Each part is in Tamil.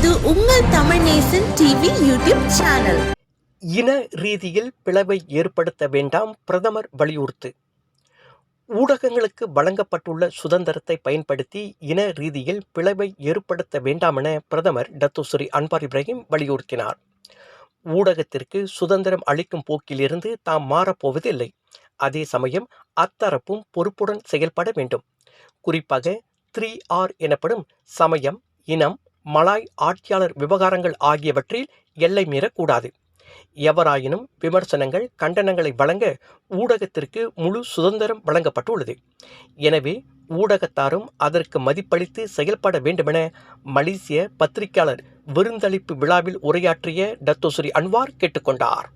இது உங்கள் Tamil Nesan TV YouTube channel. இன ரீதியில் பிளவை ஏற்படுத்த வேண்டாம் பிரதமர் வலியுறுத்து. ஊடகங்களுக்கு வழங்கப்பட்டுள்ள சுதந்திரத்தை பயன்படுத்தி இன ரீதியில் பிளவை ஏற்படுத்த வேண்டாம் என பிரதமர் டத்துஸ்ரீ அன்வார் இப்ராஹிம் வலியுறுத்தினார். ஊடகத்திற்கு சுதந்திரம் அளிக்கும் போக்கிலிருந்து தாம் மாறப்போவதில்லை. அதே சமயம் அத்தரப்பும் பொறுப்புடன் செயல்பட வேண்டும். குறிப்பாக த்ரீ ஆர் எனப்படும் சமயம் இனம் மலாய் ஆட்சியாளர் விவகாரங்கள் ஆகியவற்றில் எல்லை மீறக்கூடாது. எவராயினும் விமர்சனங்கள் கண்டனங்களை வழங்க ஊடகத்திற்கு முழு சுதந்திரம் வழங்கப்பட்டுள்ளது. எனவே ஊடகத்தாரும் அதற்கு மதிப்பளித்து செயல்பட வேண்டுமென மலேசிய பத்திரிகையாளர் விருந்தளிப்பு விழாவில் உரையாற்றிய டத்தோஸ்ரீ அன்வார் கேட்டுக்கொண்டார்.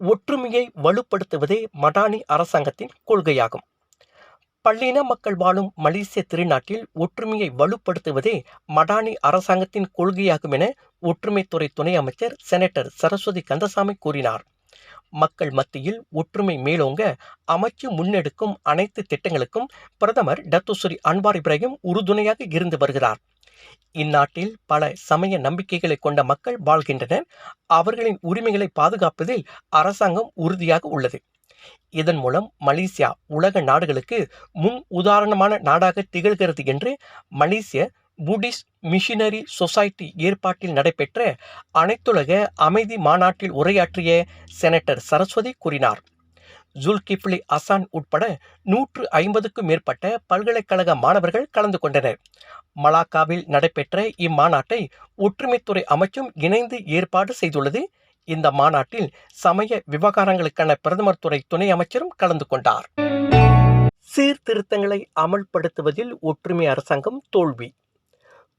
ஒற்றுமையை வலுப்படுத்துவதே மடானி அரசாங்கத்தின் கொள்கையாகும். பல்லின மக்கள் வாழும் மலேசிய திருநாட்டில் ஒற்றுமையை வலுப்படுத்துவதே மடானி அரசாங்கத்தின் கொள்கையாகும் என ஒற்றுமைத்துறை துணை அமைச்சர் செனட்டர் சரஸ்வதி கந்தசாமி கூறினார். மக்கள் மத்தியில் ஒற்றுமை மேலோங்க அமைச்சு முன்னெடுக்கும் அனைத்து திட்டங்களுக்கும் பிரதமர் டத்துஸ்ரீ அன்வார் இப்ராஹிம் உறுதுணையாக இருந்து வருகிறார். இந்நாட்டில் பல சமய நம்பிக்கைகளை கொண்ட மக்கள் வாழ்கின்றனர். அவர்களின் உரிமைகளை பாதுகாப்பதில் அரசாங்கம் உறுதியாக உள்ளது. இதன் மூலம் மலேசியா உலக நாடுகளுக்கு முன் உதாரணமான நாடாக திகழ்கிறது என்று மலேசிய புடிஸ்ட் மிஷினரி சொசைட்டி ஏற்பாட்டில் நடைபெற்ற அனைத்துலக அமைதி மாநாட்டில் உரையாற்றிய செனட்டர் சரஸ்வதி கூறினார். ஜுல்கிப்லி அசான் உட்பட நூற்று ஐம்பதுக்கும் மேற்பட்ட பல்கலைக்கழக மாணவர்கள் கலந்து கொண்டனர். மலாக்காவில் நடைபெற்ற இம்மாநாட்டை ஒற்றுமைத்துறை அமைச்சும் இணைந்து ஏற்பாடு செய்துள்ளது. இந்த மாநாட்டில் சமய விவகாரங்களுக்கான பிரதமர் துறை துணை அமைச்சரும் கலந்து கொண்டார். சீர்திருத்தங்களை அமல்படுத்துவதில் ஒற்றுமை அரசாங்கம் தோல்வி.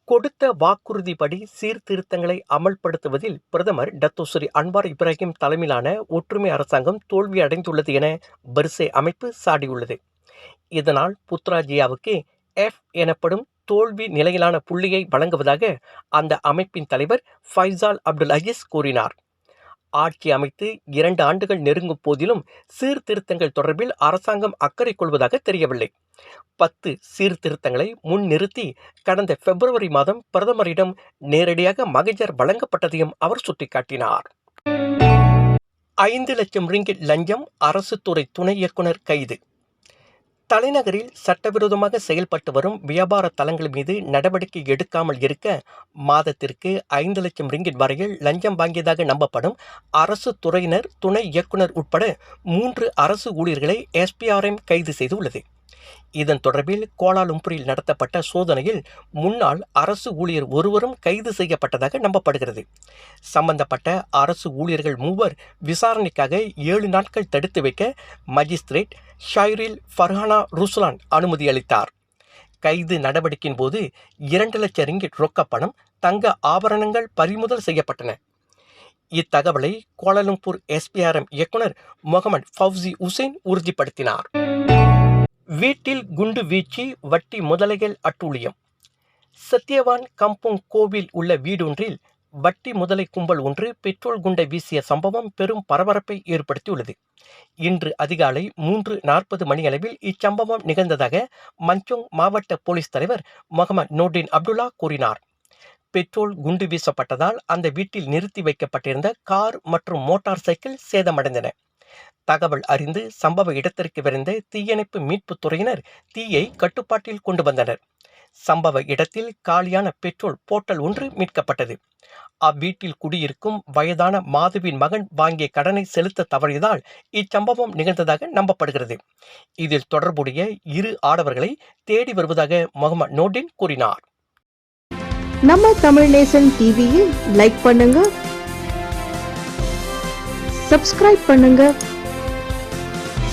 கொடுத்த வாக்குறுதிப்படி சீர்திருத்தங்களை அமல்படுத்துவதில் பிரதமர் டத்தோஸ்ரீ அன்வார் இப்ராஹிம் தலைமையிலான ஒற்றுமை அரசாங்கம் தோல்வி அடைந்துள்ளது என பர்சே அமைப்பு சாடியுள்ளது. இதனால் புத்ராஜியாவுக்கு எஃப் எனப்படும் தோல்வி நிலையிலான புள்ளியை வழங்குவதாக அந்த அமைப்பின் தலைவர் ஃபைசால் அப்துல் அஜீஸ் கூறினார். ஆட்சி அமைத்து இரண்டு ஆண்டுகள் நெருங்கும் போதிலும் சீர்திருத்தங்கள் தொடர்பில் அரசாங்கம் அக்கறை கொள்வதாக தெரியவில்லை. பத்து சீர்திருத்தங்களை முன்னிறுத்தி கடந்த பிப்ரவரி மாதம் பிரதமரிடம் நேரடியாக மகஜர் வழங்கப்பட்டதையும் அவர் சுட்டிக்காட்டினார். ஐந்து லட்சம் ரிங்கிட் லஞ்சம் அரசு துறை துணை இயக்குனர் கைது. தலைநகரில் சட்டவிரோதமாக செயல்பட்டு வரும் வியாபார தலங்கள் மீது நடவடிக்கை எடுக்காமல் இருக்க மாதத்திற்கு ஐந்து லட்சம் ரிங்கிட் வரையில் லஞ்சம் வாங்கியதாக நம்பப்படும் அரசு துறையினர் துணை இயக்குனர் உட்பட மூன்று அரசு ஊழியர்களை எஸ்பிஆர்எம் கைது செய்துள்ளது. இதன் தொடர்பில் கோலாலும்பூரில் நடத்தப்பட்ட சோதனையில் முன்னாள் அரசு ஊழியர் ஒருவரும் கைது செய்யப்பட்டதாக நம்பப்படுகிறது. சம்பந்தப்பட்ட அரசு ஊழியர்கள் மூவர் விசாரணைக்காக ஏழு நாட்கள் தடுத்து வைக்க மஜிஸ்திரேட் ஷைரில் ஃபர்ஹானா ருஸ்லான் அனுமதி அளித்தார். கைது நடவடிக்கையின் போது இரண்டு லட்சம் ரிங்கிட் ரொக்கப்பணம் தங்க ஆபரணங்கள் பறிமுதல் செய்யப்பட்டன. இத்தகவலை கோலாலம்பூர் எஸ்பிஆர்எம் இயக்குனர் முகமது ஃபவுசி உசேன் உறுதிப்படுத்தினார். வீட்டில் குண்டு வீச்சு வட்டி முதலைகள் அட்டூழியம். சத்யவான் கம்புங் கோவில் உள்ள வீடொன்றில் வட்டி முதலை கும்பல் ஒன்று பெட்ரோல் குண்டை வீசிய சம்பவம் பெரும் பரபரப்பை ஏற்படுத்தியுள்ளது. இன்று அதிகாலை மூன்று நாற்பது மணியளவில் இச்சம்பவம் நிகழ்ந்ததாக மஞ்சோங் மாவட்ட போலீஸ் தலைவர் முகமது நோர்டின் அப்துல்லா கூறினார். பெட்ரோல் குண்டு வீசப்பட்டதால் அந்த வீட்டில் நிறுத்தி வைக்கப்பட்டிருந்த கார் மற்றும் மோட்டார் சைக்கிள் சேதமடைந்தன. தகவல் அறிந்து சம்பவ இடத்திற்கு விரைந்த தீயணைப்பு மீட்புத் துறையினர் தீயை கட்டுப்பாட்டில் கொண்டு வந்தனர். சம்பவ இடத்தில் காலியான பெட்ரோல் போட்டல் ஒன்று மீட்கப்பட்டது. அவ்வீட்டில் குடியிருக்கும் வயதான மாதுவின் மகன் வாங்கிய கடனை செலுத்த தவறியதால் இச்சம்பவம் நிகழ்ந்ததாக நம்பப்படுகிறது. இதில் தொடர்புடைய இரு ஆடவர்களை தேடி வருவதாக முகமது நோட்டின் கூறினார். நம்ம தமிழ் நேசன் டிவியில் லைக் பண்ணுங்க சப்ஸ்கிரைப் பண்ணுங்க.